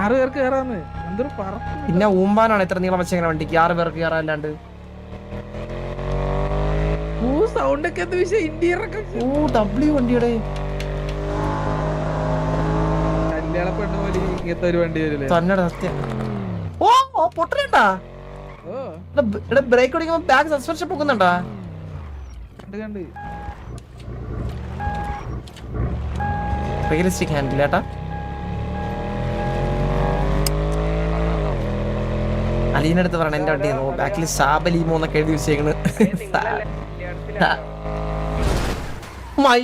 ആറ് പേർക്ക് കയറാന്ന് എന്തൊരു പറ പിന്നെ ഊമ്പാനാണ് ഇത്ര നീളം വെച്ചെങ്ങനെ വണ്ടിക്ക്. ആറ് പേർക്ക് കയറാല്ലാണ്ട് ഊ സൗണ്ട് ഒക്കെ എന്ത് വിഷയം? ഇന്റീരിയർ ഒക്കെ ഓ ഡബ്ല്യു വണ്ടിയുടെ. കല്യാണ പെണ്ണ് പോലെ ഇങ്ങനത്തെ ഒരു വണ്ടി വരില്ലേ? തന്നെ സത്യം. ഓ ഇവിടെ ബ്രേക്ക് ബാക്ക് സസ്പെൻഷൻ പൊക്കുന്നുണ്ടാ? കണ്ട് കണ്ട്. റിയലിസ്റ്റിക് ഹാൻഡിൽ ഏട്ടാ അലീനടുത്ത് പറയണ എന്റെ വണ്ടി ബാക്കിൽ സാബലീമോ എന്നൊക്കെ എഴുതി വെച്ചേക്കണ്. മൈ.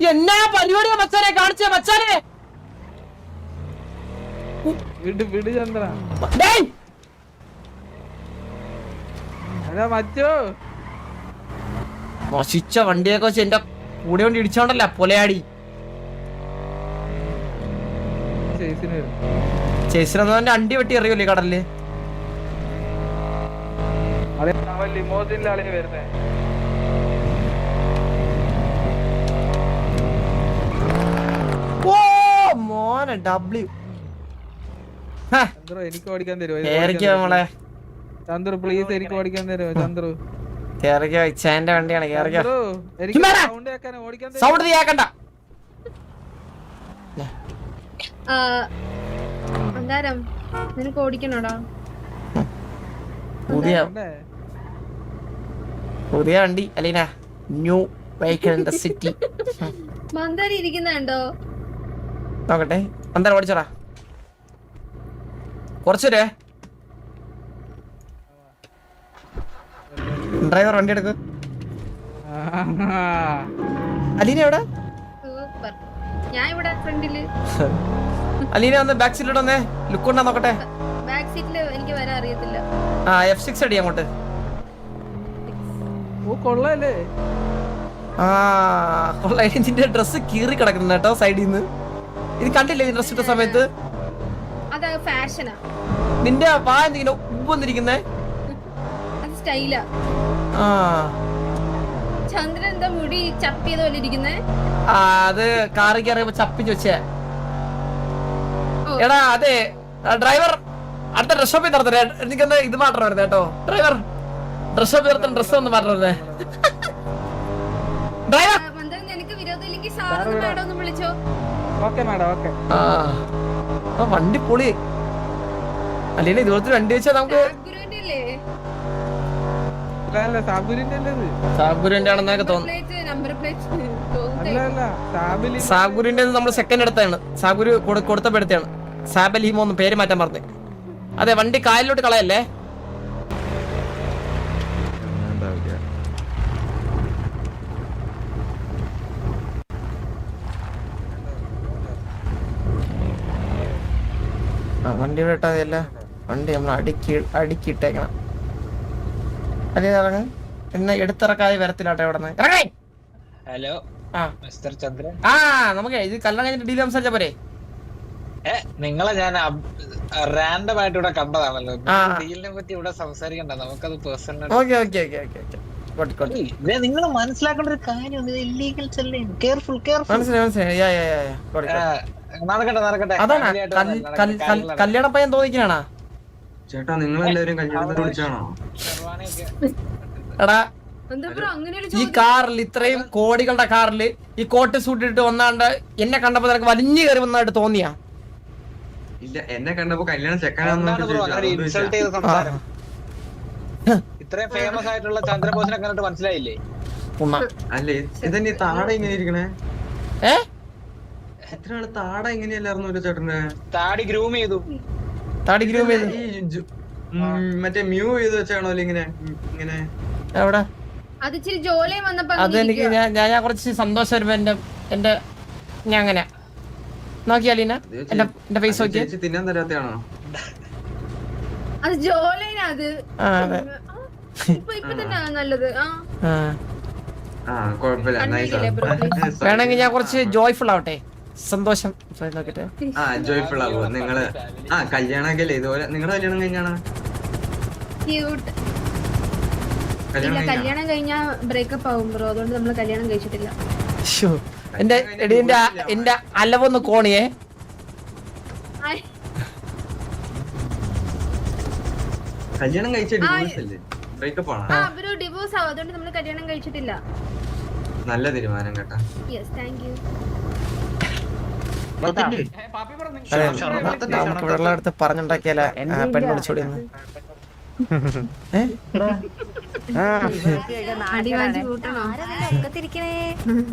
എന്നാ പരിപാടിയാ മച്ചാനെ കാണിച്ചേ മച്ചാനെ? വിട് വിട് ചന്ദ്ര. നശിച്ച വണ്ടിയൊക്കെ വെച്ച് എന്റെ കൂടെ വണ്ടി ഇടിച്ചോണ്ടല്ല പൊലയാടി. വരും അണ്ടി വെട്ടി എറിയൂലേ കടലിൽ? അതെ അവൻ ലിമോസിനിലെ ആളിന് വരുന്നേ. ഓ മോനെ ഡബ്ല്യു ചന്ദ്രു എനിക്ക് ഓടിക്കാൻ തരുമോ ചന്ദ്രു പ്ലീസ് എനിക്ക് ഓടിക്കാൻ തരുമോ ചന്ദ്രു. കേറിക്കോ ഇച്ചാന്റെ വണ്ടിയാണ് കേറിക്കോ! സൗണ്ട് ആ, നിനക്ക് ഓടിക്കണോടാ? പുതിയ? പുതിയ വണ്ടി Aleena. New vehicle in the city മന്ദാരി ഇരിക്കുന്നുണ്ടോ? നോക്കട്ടെ. എന്തായാലും ഓടിച്ചോടാ. കുറച്ചൊരേ ഡ്രൈവർ വണ്ടി എടുക്ക്. അലീന എവിടെ? സൂപ്പർ. ഞാൻ ഇവിടെ ഫ്രണ്ടിൽ. അലീന ഒന്ന് ബാക്ക് സീറ്റിലോട്ട് വന്നേ. ലുക്ക് ഉണ്ടാ നോക്കട്ടെ. ബാക്ക് സീറ്റിൽ എനിക്ക് വരാൻ അറിയത്തില്ല. ആ എഫ് സിക്സ് അടി അങ്ങോട്ട്. ഓ കൊള്ളല്ലേ? ആ കൊള്ളായി ഇതിന്റെ ഡ്രസ്സ് കീറി കിടക്കുന്നു കേട്ടോ സൈഡിൽ നിന്ന് ഇത് കണ്ടില്ലേ ഡ്രസ് ഇട്ട സമയത്ത്? അത് ഫാഷനാ നിന്റെ വാ എന്തെങ്കിലും സ്റ്റൈലാ. ആ. ചന്ദ്രൻ എന്താ മുടി ചപ്പിയത് പോലെ ഇരിക്കുന്നേ? അത് കാറി കയറിയപ്പോ ചപ്പിച്ച് വെച്ചേ. എടാ അതെ. ഡ്രൈവർ അടുത്ത ഡ്രസ് ഷോപ്പിൽ നടത്തേ എനിക്കൊന്ന് ഇത് മാത്രം വരുന്നത് കേട്ടോ ഡ്രൈവർ ഡ്രസ് ഷോപ്പിൽ നിർത്തുന്ന ഡ്രസ് ഒന്ന് മാറ്റണം വരുന്നേ ഡ്രൈവർ വണ്ടി പൊളി. അല്ലെങ്കിൽ ഇതുപോലത്തെ വണ്ടി വെച്ചാൽ നമുക്ക് സാബുരിന്റെ ആണെന്നൊക്കെ തോന്നുന്നു. സാഗുരുവിന്റെ നമ്മൾ സെക്കൻഡ് എടുത്താണ്. സാഗുരു കൊടു- കൊടുത്തപ്പോ എടുത്തതാണ് സാബലീമോ എന്ന് പേര് മാറ്റാൻ പറഞ്ഞു അതെ വണ്ടി കായലിലോട്ട് കളയല്ലേ? വണ്ടി ഇട്ടാ വണ്ടി നമ്മൾ അടുക്കി അടുക്കിയിട്ടേക്കണം. അല്ലേ ഇറങ്ങ. എന്നെ എടുത്തിറക്കാതെ വരത്തില്ലാട്ടെ ഇവിടെ ഹലോ ആ. മിസ്റ്റർ ചന്ദ്രൻ. ആ നമുക്ക് ഇത് കല്ലണ കഴിഞ്ഞിട്ട് ഡീൽ സംസാരിച്ചാ പോരെ? നിങ്ങളെ ഞാൻ റാൻഡം ആയിട്ട് ഇവിടെ കണ്ടതാണല്ലോ. ഡീലിനെ പറ്റി ഇവിടെ സംസാരിക്കണ്ട. നമുക്കത് personal okay okay okay okay okay. Got got നിങ്ങൾ മനസ്സിലാക്കേണ്ട ഒരു കാര്യം ഇല്ലീഗൽ ചെല്ലിങ് കെയർഫുൾ കെയർഫുൾ മനസ്സിലായി മനസ്സിലായി. യാ യാ യാ യാ ഗോട്ട് നടക്കട്ടെ നടക്കട്ടെ. അതാണ്. കല്യാണ പയ്യൻ തോന്നിക്കാണാ? ചേട്ടാ നിങ്ങളെല്ലാവരും കല്യാണത്തിന് വിളിച്ചാണോ? എടാ എന്താ ബ്രോ അങ്ങനെ ഈ കാറിൽ ഇത്രയും കോടികളുടെ കാറിൽ ഈ കോട്ട് സൂട്ടിട്ട് വന്നാണ്ട് എന്നെ കണ്ടപ്പോ നിനക്ക് വലിഞ്ഞു കയറി വന്നായിട്ട് തോന്നിയാ? ഇല്ല എന്നെ കണ്ടപ്പോ കല്യാണം സംസാരം? ഇത്രയും ഫേമസ് ആയിട്ടുള്ള ചന്ദ്രബോസിനെ കണ്ടിട്ട് മനസ്സിലായില്ലേ? ഉണ്ണ. അല്ലേ ഇതന്നെ താട ഇങ്ങനെ ഇരിക്കണേ? ഏ? ഇത്ര ആൾ താട എങ്ങനെയല്ലായിരുന്നു ഒരു ചേട്ടന്? താടി ഗ്രൂം ചെയ്തു. താടി ഗ്രൂം ചെയ്തു. മറ്റേ മ്യൂ ചെയ്ത് വെച്ചാണോ ഇങ്ങനെ ഇങ്ങനെ? എവിടെ? അത് ഇച്ചിരി ജോലി വന്നപ്പോ അത് എനിക്ക് ഞാൻ ഞാൻ ഞാൻ കുറച്ച് സന്തോഷം വരുമ്പോ എന്റെ എന്റെ ഞാൻ അങ്ങനെ. നോക്കിയാലീന? എന്റെ എന്റെ ഫേസ് അത് നോക്കിയ? തിന്നാൻ തരാത്തയാണോ? അത് ജോലൈന അത്. വേണമെങ്കിൽ ഞാൻ കുറച്ച് ജോയ്ഫുൾ ആവട്ടെ. സന്തോഷം. നോക്കട്ടെ. ആ ജോയ്ഫുൾ നിങ്ങൾ ആ അല്ലേ? ഇതുപോലെ നിങ്ങളുടെ കല്യാണം കഴിഞ്ഞാണ്? ക്യൂട്ട് കല്യാണം കല്യാണം കഴിഞ്ഞാ ബ്രേക്കപ്പ് ആവും ബ്രോ അതുകൊണ്ട് നമ്മൾ കല്യാണം കഴിച്ചിട്ടില്ല. ശ്ശോ. എന്റെ എടി എന്റെ ആ- അലവൊന്ന് കോണിയേ. കല്യാണം കഴിച്ച ഡിവോഴ്സ് അല്ലേ? ബ്രേക്കപ്പ് ആ ബ്രോ ഡിവോഴ്സ് ആവും. അതുകൊണ്ട് നമ്മൾ കല്യാണം കഴിച്ചിട്ടില്ല. നല്ല തീരുമാനം കേട്ടാ. യെസ് താങ്ക് യു അതെ, നമുക്ക് വെള്ളം എടുത്ത് പറഞ്ഞുണ്ടാക്കിയാലേ പെണ്ണ് വിളിച്ചോടിയെന്ന്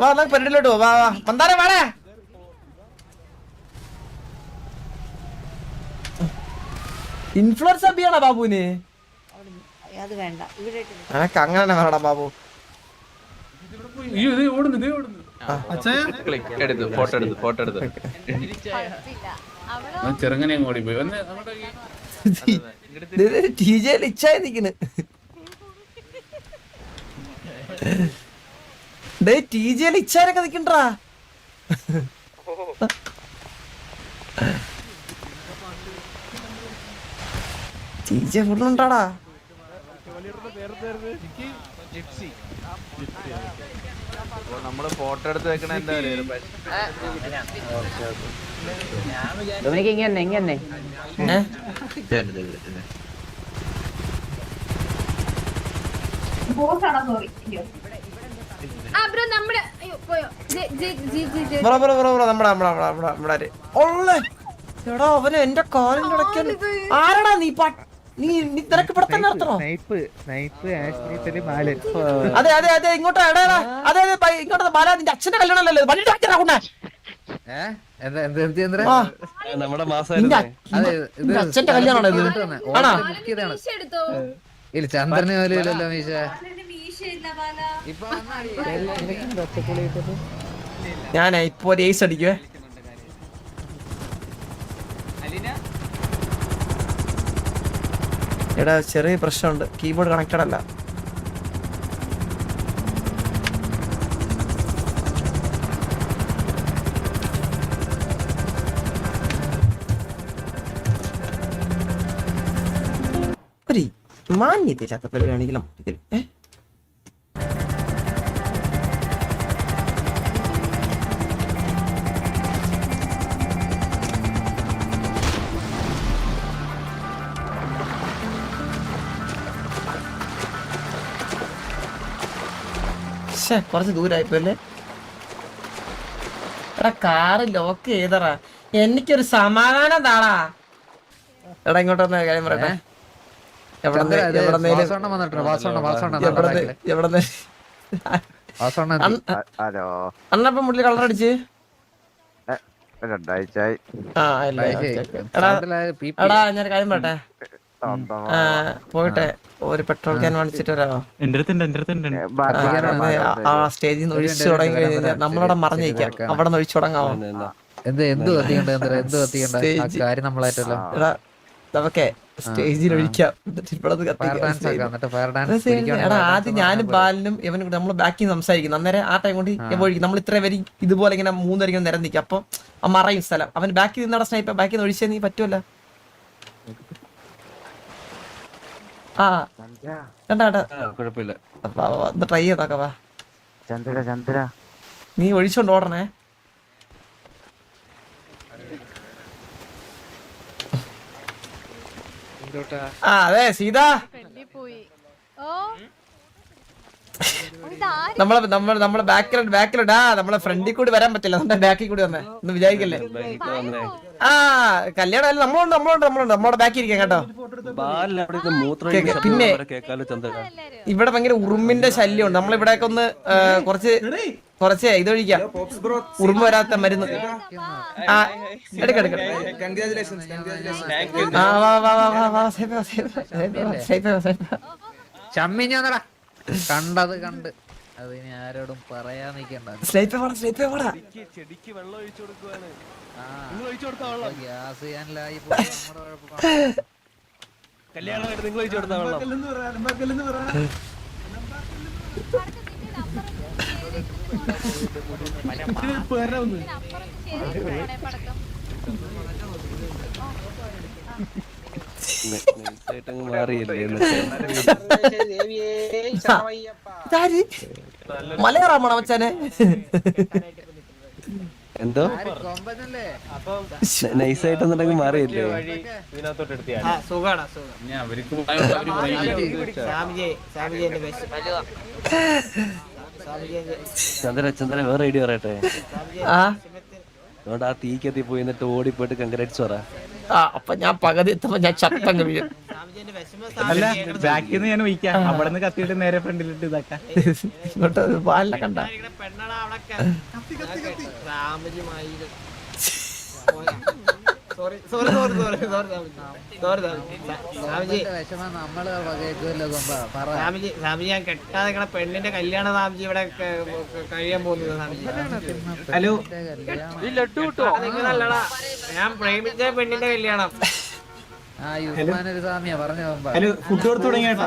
വാ നമുക്ക് വാ വാ. മന്ദാരം വേണേ ഇൻഫ്ലുവൻസ് അബിയാണോ ബാബുവിന്? അത് വേണ്ട. ഇവിടെ എനക്ക് അങ്ങനെ വേണടാ ബാബു. എടുത്തു ഫോട്ടോ എടുത്തു ഫോട്ടോ എടുത്തു ചെറുങ്ങനെ അങ്ങോട്ട് പോയി. ടി ജെ ഇച്ചായി നിക്കണ്. ഡേ ടി ജെ ഇച്ചാരൊക്കെ നിക്കണ്ടാ? ടി ജെ ഫുള്ളുണ്ടാടാ നമ്മൾ ഫോട്ടോ എടുത്ത് വെക്കണ എന്താ ഒരു ഏ? ആ ബ്രോ നമ്മുടെ അയ്യോ പോയോ? J J G G bro bro bro bro നമ്മുടെ നമ്മുടെ നമ്മുടെ നമ്മുടെ നമ്മുടെ. ആര്? ഒള്ളേ എടാ അവന് എന്റെ കാലിന്റെ ആരടാ നീ പ നീ നിനക്ക് ഇവിടെ തന്നെ നടത്തണോ? അതെ അതെ അതെ ഇങ്ങോട്ട്. അതെ അതെ ഇങ്ങോട്ട് ബാല നിന്റെ അച്ഛന്റെ കല്യാണമല്ലല്ലോ വണ്ടി ആക്കിയതാ കൊണ്ടേ ആ നമ്മുടെ നിന്റെ അ- നിന്റെ അച്ഛന്റെ കല്യാണമാണോ ഇല്ല ചന്ദ്രന് മീശ. മീശയില്ല ബാല. ഞാനേ ഇപ്പൊ ഒരു ഏസ് അടിക്കുവേ. എടാ ചെറിയ പ്രശ്നമുണ്ട്. കീബോർഡ് കണക്റ്റഡ് അല്ല. ഒരു മാന്യതയില്ലാത്ത പരിപാടിയാണെങ്കിലും ഇതിൽ ഏ? ശ്ശെ, കുറച്ച് ദൂരായിപ്പോല്ലേ എടാ കാറ് ലോക്ക് ചെയ്തറാ എനിക്കൊരു സമാധാനം താടാ എടാ ഇങ്ങോട്ട് വന്ന കാര്യം പറയട്ടെ. അന്നപ്പം മുള്ളിൽ കളർ അടിച്ച്. എടാ ഞാൻ കാര്യം പറയട്ടെ. ആ, പോയിട്ട്. ഒരു പെട്രോൾ ക്യാൻ വാങ്ങിച്ചിട്ട് വരാമോ ആ സ്റ്റേജിൽ നിന്ന് ഒഴിച്ചു തുടങ്ങി കഴിഞ്ഞാൽ നമ്മളവിടെ മറിഞ്ഞിരിക്കാം അവിടെ നിന്ന് ഒഴിച്ചു തുടങ്ങാമോ എന്ത് എന്ത്. കത്തിക്കണ്ട എന്ത് എന്ത് കത്തിക്കണ്ട? ആ കാര്യം നമ്മളായിട്ടല്ലോ. നമുക്കേ സ്റ്റേജിൽ ഒഴിക്കാം. എടാ ആദ്യം ഞാനും ബാലനും ഇവനും കൂടി നമ്മൾ ബാക്കി സംസാരിക്കുന്നു അന്നേരം ആ ടൈം കൊണ്ട് ഒഴിക്കും നമ്മൾ ഇത്ര വരി ഇതുപോലെ ഇങ്ങനെ മൂന്നുപേരിങ്ങനെ നിരം നിൽക്കും. അപ്പം ആ മറയും സ്ഥലം. അവൻ ബാക്കി നിന്നട സ്നൈപ്പ് ബാക്കി നിന്ന് ഒഴിച്ചാൽ നീ പറ്റുമല്ല ആ. കണ്ടാ കുഴപ്പമില്ല. ഒന്ന് ട്രൈ ചെയ്താക്ക വാ. ചന്ദ്ര ചന്ദ്ര. നീ ഒഴിച്ചോണ്ട് ഓടണേ. ആ അതെ സീത. നമ്മളെ നമ്മളെ നമ്മളെ ബാക്കിലോട്ട് ബാക്കിലോട്ടാ ആ നമ്മളെ ഫ്രണ്ടിൽ കൂടി വരാൻ പറ്റില്ല. നമ്മുടെ ബാക്കിൽ കൂടി വന്നേ. ഒന്ന് വിചാരിക്കല്ലേ? ആ കല്യാണം അല്ല നമ്മളുണ്ട് നമ്മളുണ്ട് നമ്മളുണ്ട്. നമ്മുടെ ബാക്കിൽ ഇരിക്കാം കേട്ടോ. പിന്നെ ഇവിടെ ഭയങ്കര ഉറുമ്പിന്റെ ശല്യമുണ്ട്. നമ്മളിവിടെയൊക്കെ ഒന്ന് കുറച്ച് കുറച്ച് ഇതൊഴിക്കാം ഉറുമ്പ് വരാത്ത മരുന്ന്. ആ എടുക്ക എടുക്ക ആ വാ വാ വാ വാ വാ സേഫ് വാ, സേഫ് വാ, സേഫ് വാ, സേഫ്. വാ, സേഫ് വാ. കണ്ടത് കണ്ട്. അത് ആരോടും പറയാൻ നിൽക്കണ്ട. ചെടിക്ക് വെള്ളം ഒഴിച്ചു കൊടുക്കുവാണ്. ഗ്യാസ് കുഴപ്പം കല്യാണമായിട്ട് നിങ്ങൾ ഒഴിച്ചു കൊടുത്ത വെള്ളം. നൈസായിട്ടങ്ങ് മച്ചാനെ എന്തോ? നൈസ് ആയിട്ട് നൈസായിട്ടൊന്നുണ്ടെങ്കിൽ മാറിയില്ലേ? ചന്ദ്ര ചന്ദ്ര വേറെ ഐഡിയ പറയട്ടെ? ആ? അതുകൊണ്ട് ആ തീക്കത്തി പോയി എന്നിട്ട് ഓടിപ്പോയിട്ട് കൺഗ്രാറ്റ്സ് പറ. ആ അപ്പൊ ഞാൻ പകുതി എത്തുമ്പോ ഞാൻ ചത്തങ്ങ് വീഴും. അല്ല ബാക്കിൽ നിന്ന് ഞാൻ ഒഴിക്കാം അവിടെ നിന്ന് കത്തിയിട്ട് നേരെ ഫ്രണ്ടിലിട്ട് ഇതാക്കാം. ഇങ്ങോട്ട് പാലിനെ കണ്ട. Sorry sorry sorry sorry sorry sorry Samiji. Samiji. ഞാൻ കെട്ടാതെ പെണ്ണിന്റെ കല്യാണം സ്വാമിജി ഇവിടെ കഴിയാൻ പോകുന്നത് സ്വാമിജി ഹലോ. നിങ്ങളല്ലടാ ഞാൻ പ്രേമിച്ച പെണ്ണിന്റെ കല്യാണം. ആ യുസ്മാൻ സാമിയാ പറഞ്ഞു കൊമ്പ ഹലോ ഫുഡ് കൊടുത്തു തുടങ്ങി കേട്ടോ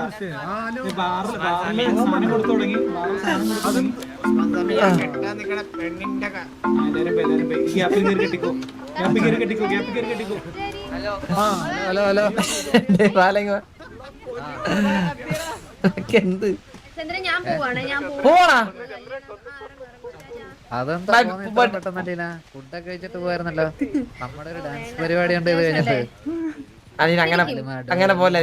പെണ്ണിന്റെ ഹലോ. ഹലോ പാലങ്ങ എന്ത്? പോവാണ് അതെന്താ ഫുഡൊക്കെ കഴിച്ചിട്ട് പോയിരുന്നല്ലോ നമ്മുടെ ഒരു ഡാൻസ് പരിപാടി ഉണ്ട് ഇത് കഴിഞ്ഞിട്ട്. അങ്ങനെ അങ്ങനെ പോലെ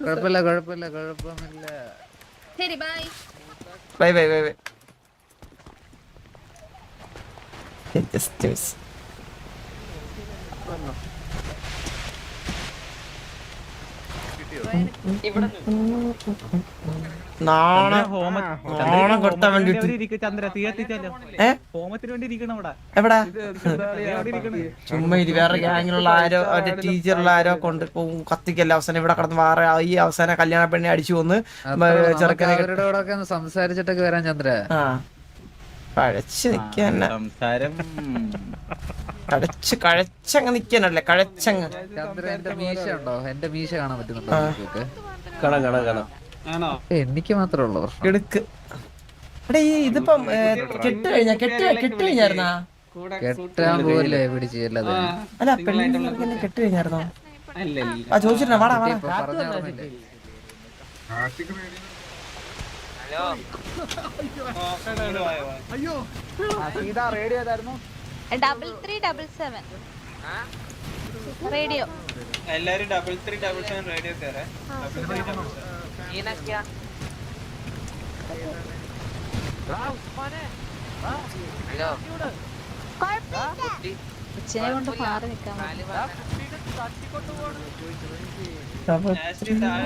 കുഴപ്പമില്ല കുഴപ്പമില്ല bye bye bye bye bye just miss നാണം. കൊടുത്താൻ വേണ്ടിട്ട്. ചുമ്മാ ഇരി. വേറെ ഗ്യാങ്ങിലുള്ള ആരോ അവരുടെ ടീച്ചറുള്ള ആരോ കൊണ്ട് കത്തിക്കല്ല. അവസാനം ഇവിടെ കടന്ന് വേറെ ഈ അവസാന കല്യാണ പെണ്ണെ അടിച്ചു വന്ന് ചെറുക്കനെ സംസാരിച്ചിട്ടൊക്കെ വരാൻ ചന്ദ്ര. ആ. കഴച്ച് നിക്കന്നെ സംസാരം. കഴച്ച് കഴച്ചങ്ങ് നിക്കാനല്ലേ കഴച്ചങ്ങ് മീശ ഉണ്ടോ എന്റെ മീശ കാണാൻ പറ്റുന്നുണ്ടോ ആ. നിങ്ങൾക്കൊക്കെ? കാണാം കാണാം കാണാം. ആണോ? ഏ, എനിക്ക് മാത്രമേ ഉള്ളൂ പ്രശ്നം. എടുക്ക്. എടാ ഈ ഇതിപ്പം ഏ, കെട്ട് കഴിഞ്ഞാ കെട്ട് കെട്ട് കഴിഞ്ഞായിരുന്നാ? കെട്ടാൻ പിടിച്ച് എല്ലാത്തിനും അല്ല പെണ്ണിനെ കെട്ട് കഴിഞ്ഞായിരുന്നോ? ആ ചോദിച്ചിരുന്ന വാടാ വാടാ. ഇപ്പൊ പറഞ്ഞ ഓർമ്മയില്ലേ? Double three double seven radio എല്ലാരും double three double seven radio കയറേ. ഉച്ചനെ കൊണ്ട് മാറി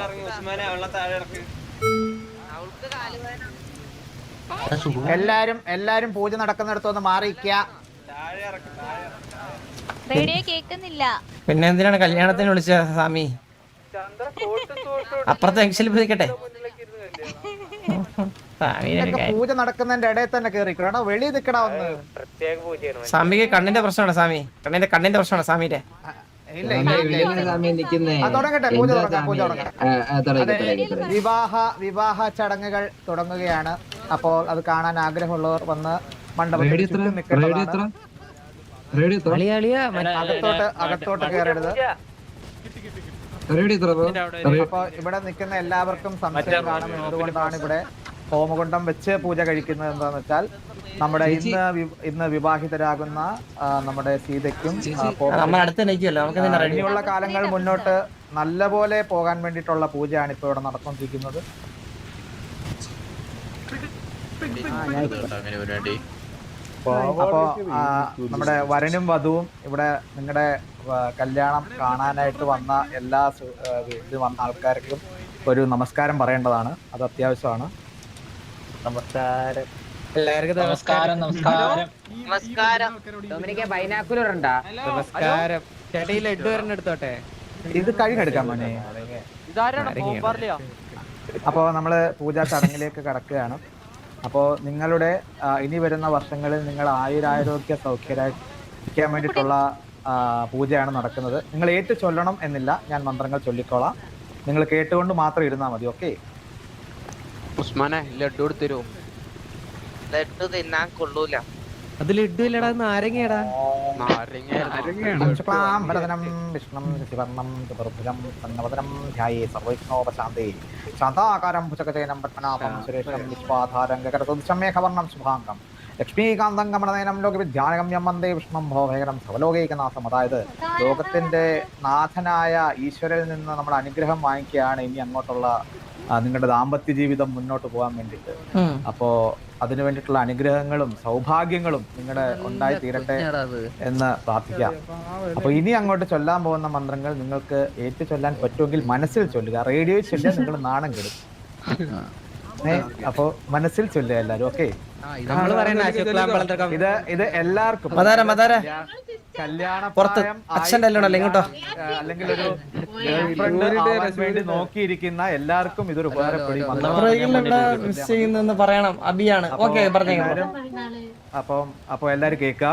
ഇറങ്ങി. ഉസ്മാനെ അവളെ താഴെ ഇറക്കി. എല്ലാരും എല്ലാരും പൂജ നടക്കുന്നിടത്തൊന്ന് മാറിയിക്കുക താഴെ ഇറക്കി താഴെ റേഡിയോ കേക്കുന്നില്ല പിന്നെ എന്തിനാണ് കല്യാണത്തിന് വിളിച്ച സ്വാമി? അപ്പുറത്തെ കാര്യം. പൂജ നടക്കുന്നതിന്റെ ഇടയിൽ തന്നെ കേറിക്കണോ വെളിയിൽ നിക്കണ ഒന്ന്. പ്രത്യേക പൂജയാണ് സ്വാമിക്ക് കണ്ണിന്റെ പ്രശ്നമാണ് സ്വാമി. കണ്ണിന്റെ കണ്ണിന്റെ പ്രശ്നമാണ് സ്വാമിയുടെ. വിവാഹ വിവാഹ ചടങ്ങുകൾ തുടങ്ങുകയാണ്. അപ്പോൾ അത് കാണാൻ ആഗ്രഹമുള്ളവർ വന്ന് മണ്ഡപത്തിൽ ചുറ്റും നിൽക്കേണ്ടതാണ്. അകത്തോട്ട് അകത്തോട്ട് കയറരുത്. അപ്പൊ ഇവിടെ നിൽക്കുന്ന എല്ലാവർക്കും സംശയം കാണും. എന്തുകൊണ്ടാണ് ഇവിടെ ഹോമകുണ്ടം വെച്ച് പൂജ കഴിക്കുന്നത് എന്താന്ന് വെച്ചാൽ നമ്മുടെ ഇന്ന് വി- ഇന്ന് വിവാഹിതരാകുന്ന നമ്മുടെ സീതയ്ക്കും ഇനിയുള്ള കാലങ്ങൾ മുന്നോട്ട് നല്ലപോലെ പോകാൻ വേണ്ടിയിട്ടുള്ള പൂജയാണ് ഇപ്പോൾ ഇവിടെ നടന്നുകൊണ്ടിരിക്കുന്നത്. അപ്പോ ആ, നമ്മുടെ വരനും വധുവും ഇവിടെ നിങ്ങളുടെ കല്യാണം കാണാനായിട്ട് വന്ന എല്ലാ ഇത് വന്ന ആൾക്കാർക്കും ഒരു നമസ്കാരം പറയേണ്ടതാണ്. അത് അത്യാവശ്യമാണ്. നമസ്കാരം. എല്ലാവർക്കും നമസ്കാരം നമസ്കാരം. നമസ്കാരം. ചേട്ടാ ഈ ലഡു വരണ എടുത്തോട്ടെ ഇത് കഴിഞ്ഞെടുക്കാൻ മോനെ. അപ്പോൾ നമ്മൾ പൂജാ ചടങ്ങിലേക്ക് കടക്കുകയാണ്. അപ്പോൾ നിങ്ങളുടെ ഇനി വരുന്ന വർഷങ്ങളിൽ നിങ്ങൾ ആയുരാരോഗ്യ സൗഖ്യരാക്കാൻ വേണ്ടിയിട്ടുള്ള പൂജയാണ് നടക്കുന്നത്. നിങ്ങൾ ഏറ്റു ചൊല്ലണം എന്നില്ല. ഞാൻ മന്ത്രങ്ങൾ ചൊല്ലിക്കോളാം. നിങ്ങൾ കേട്ടുകൊണ്ട് മാത്രം ഇരുന്നാൽ മതി ഓക്കെ? ഉസ്മാനെ ലഡു എടുത്തരോ? ലഡു തിന്നാൻ കൊള്ളൂല. അത് ലഡു ഇല്ലടാ നാരങ്ങയടാ. വിഷ്ണം ചതുർഭുജം ധ്യായേ സർവൈഷ്ണോപശാന്തേ ശാന്താകാരം ഭുജഗജയനം പത്മനാഭം സുരേഷം വിശ്വാധാരം ഗകരതുദൃശം മേഘവർണം ശുഭാംഗം. ലക്ഷ്മീകാന്തം ഗമനനയനം ലോകവിദ്യാനഗമ്യം വന്ദേ വിഷ്ണം ഭോഭയകരം സർവലോകൈകനാഥം അതായത് ലോകത്തിന്റെ നാഥനായ ഈശ്വരനിൽ നിന്ന് നമ്മൾ അനുഗ്രഹം വാങ്ങിക്കുകയാണ് ഇനി അങ്ങോട്ടുള്ള നിങ്ങളുടെ ദാമ്പത്യ ജീവിതം മുന്നോട്ട് പോകാൻ വേണ്ടിയിട്ട്. അപ്പോ അതിനു വേണ്ടിയിട്ടുള്ള അനുഗ്രഹങ്ങളും സൗഭാഗ്യങ്ങളും നിങ്ങളുടെ ഉണ്ടായി തീരട്ടെ എന്ന് പ്രാർത്ഥിക്കാം. അപ്പൊ ഇനി അങ്ങോട്ട് ചൊല്ലാൻ പോകുന്ന മന്ത്രങ്ങൾ നിങ്ങൾക്ക് ഏറ്റു ചൊല്ലാൻ പറ്റുമെങ്കിൽ മനസ്സിൽ ചൊല്ലുക. റേഡിയോയിൽ ചൊല്ലിയാൽ നിങ്ങൾ നാണം കെടും. അപ്പോ മനസ്സിൽ ചൊല്ലുക എല്ലാരും ഓക്കെ? ഇത് ഇത് ഇത് എല്ലാവർക്കും. മതാര മതാര കല്യാണ പുറത്ത് അച്ഛന്റെ അല്ലേ ഇങ്ങോട്ടോ? അല്ലെങ്കിൽ ഒരു ആവാൻ വേണ്ടി നോക്കിയിരിക്കുന്ന എല്ലാവർക്കും ഇതൊരു ഉപകാരപ്പെടും. മിസ് ചെയ്യുന്നെന്ന് പറയണം. അബിയാണ്. ഓക്കെ പറഞ്ഞേക്കാം. അപ്പം അപ്പൊ എല്ലാരും കേൾക്കുക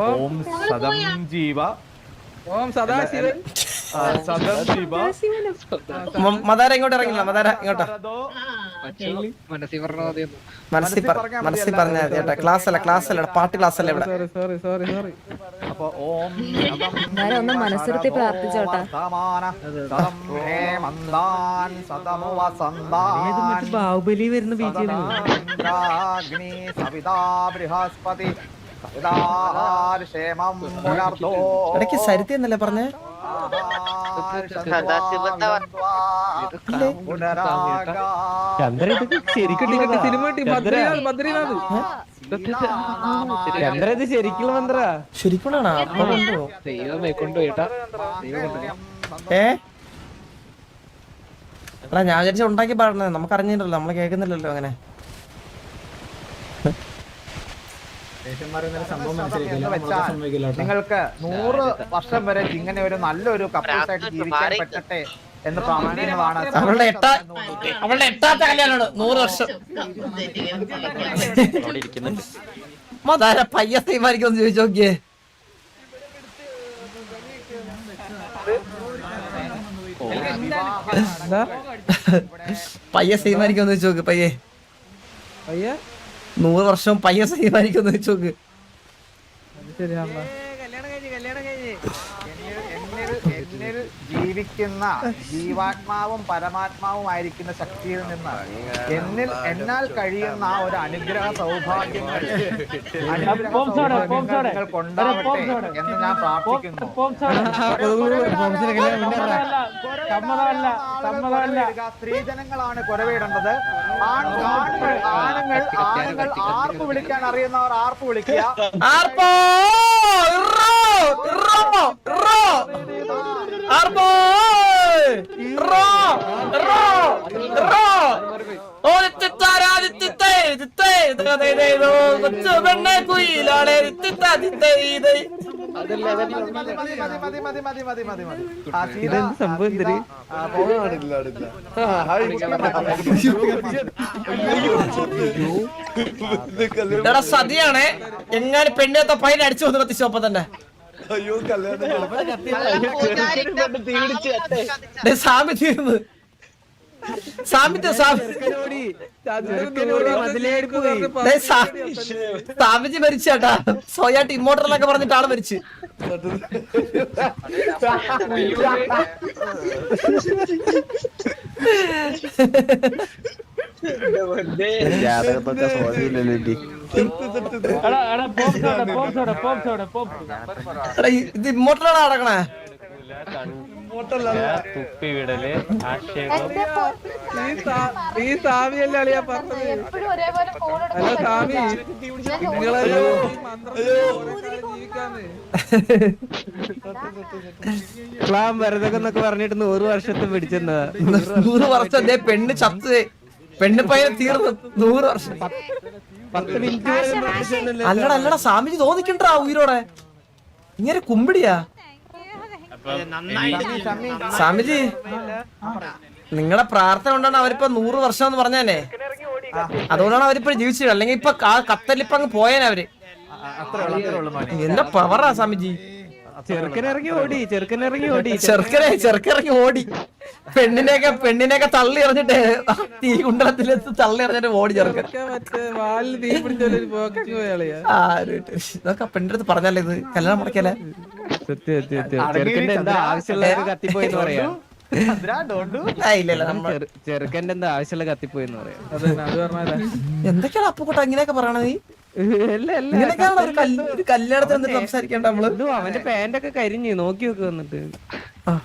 ഓം ഓം സദം ജീവ ഓം സദാശിവൻ. മദാര ഇങ്ങോട്ട് ഇറങ്ങില്ല മദാര ഇങ്ങോട്ടാ. മനസ്സിൽ മനസ്സിൽ പറഞ്ഞാൽ മതി. കേട്ടോ. ക്ലാസ് അല്ല ക്ലാസ് അല്ല പാട്ട് ക്ലാസ് അല്ല ഇവിടെ ഒന്ന് മനസ്സിരുത്തി പ്രാർത്ഥിച്ചോട്ടാ. ബാഹുബലി വരുന്ന ഇടയ്ക്ക് സരിത്തി എന്നല്ലേ പറഞ്ഞേ? ചന്ദ്ര ഇത് ശരിക്കും കിട്ടി കിട്ടി സിനിമ കിട്ടി. ബദ്രീനാഥ് ബദ്രീനാഥ് ചന്ദ്ര ഇത് ശരിക്കുള്ള മന്ത്ര. ശരിക്കുള്ളാണോ ദൈവമേ കൊണ്ടുപോയിട്ടാ. ഏ? എടാ ഞാൻ വിചാരിച്ച ഉണ്ടാക്കി പാടണേ. നമുക്ക് അറിഞ്ഞില്ലല്ലോ നമ്മളെ കേൾക്കുന്നില്ലല്ലോ അങ്ങനെ. നിങ്ങൾക്ക് നൂറ് വർഷം വരെ ഇങ്ങനെ ഒരു നല്ലൊരു കപ്പിൾസ് ജീവിക്കാൻ പറ്റട്ടെ എന്ന് പ്രാർത്ഥിക്കുന്നതാണ് അവളുടെ എട്ടാ അവളുടെ എട്ടാത്ത കല്യാണമാണ്. നൂറ് വർഷം. മതാര പയ്യ തീരുമാനിക്കും ചോദിച്ചു നോക്കിയേ. എന്താ? പയ്യ തീരുമാനിക്കുമെന്ന് ചോദിച്ചു നോക്ക് പയ്യേ. പയ്യ നൂറ് വർഷം പയ്യ സൈനിമാനിക്കൊന്ന് വെച്ചോക്ക് ശരിയാണല്ലോ. ജീവിക്കുന്ന ജീവാത്മാവും പരമാത്മാവും ആയിരിക്കുന്ന ശക്തിയിൽ നിന്ന് എന്നിൽ എന്നാൽ കഴിയുന്ന ആ ഒരു അനുഗ്രഹ സൗഭാഗ്യങ്ങൾ ഉണ്ടാവട്ടെ എന്ന് ഞാൻ പ്രാർത്ഥിക്കുന്നു. സ്ത്രീജനങ്ങളാണ് കുരവിടേണ്ടത് ആണുങ്ങൾ ആണുങ്ങൾ ആണുങ്ങൾ ആർപ്പ് വിളിക്കാൻ അറിയുന്നവർ ആർപ്പ് വിളിക്കുക. ആർപ്പോ? റോ റോ ഇറോ സതിയാണ് സംഭവം എന്തര് സതിയാണേ. എങ്ങനെ പെണ്ണിയത്തെ പൈന അടിച്ചു വന്നു പത്തിശോപ്പം തന്നെ. തന്നെ കല്യാണം സാമി തീർന്ന് സാമിത്യ സാമി ദേ, സാ- സാമിജി മരിച്ചേട്ടാ. സോയാട്ട് ഇമ്മോട്ടർ എന്നൊക്കെ പറഞ്ഞിട്ട് ആൾ മരിച്ചു. ഇത് ഇമ്മോട്ടലാണ് നടക്കണേ? ക്ലാം വരതൊക്കെ എന്നൊക്കെ പറഞ്ഞിട്ട് നൂറ് വർഷത്തെ പിടിച്ചെന്നാ. നൂറ് വർഷം. പെണ്ണ് ചത്ത്. പെണ്ണ് പയ്യൻ തീർന്നു നൂറ് വർഷം. അല്ലടാ അല്ലടാ സ്വാമിജി തോന്നിക്കണ്ടാ ഉയരോടെ? ഇങ്ങനെ കുമ്പിടിയാ. സ്വാമിജി നിങ്ങളുടെ പ്രാർത്ഥന കൊണ്ടാണ് അവരിപ്പോ നൂറ് വർഷം എന്ന് പറഞ്ഞേ അതുകൊണ്ടാണ് അവരിപ്പോ ജീവിച്ചത്. അല്ലെങ്കിൽ ഇപ്പൊ ആ കത്തലിപ്പ അങ്ങ് പോയേനെ അവർ. എന്താ പവറാ സ്വാമിജി? ചെറുക്കനിറങ്ങി ഓടി ചെറുക്കനിറങ്ങി ഓടി ചെറുക്കനെ ചെറുക്കിറങ്ങി ഓടി. പെണ്ണിനെയൊക്കെ പെണ്ണിനെയൊക്കെ തള്ളി എറിഞ്ഞിട്ട് തീ കുണ്ടലത്തിലെത്തി തള്ളി എറിഞ്ഞിട്ട് ഓടി ചെറുക്കൻ. ഇതൊക്കെ പെണ്ണിന്റെ അടുത്ത് പറഞ്ഞല്ലേ ഇത് കല്യാണം മുടക്കല്ലേ സത്യം സത്യം സത്യം. ചെറുക്കന്റെ എന്താ ആവശ്യമുള്ള കത്തിപ്പോയെന്ന് പറയാം. ചെറുക്കന്റെ എന്താ ആവശ്യമുള്ള പറയാം. അതെ അത്. പറഞ്ഞാലാ എന്തൊക്കെയാണ് അപ്പുകൂട്ട ഇങ്ങനെയൊക്കെ പറയണത്? കല്യാണത്തിന് സംസാരിക്കണ്ട നമ്മൾ? അവന്റെ പാന്റ് ഒക്കെ കരിഞ്ഞു നോക്കി നോക്ക് വന്നിട്ട്. ആ.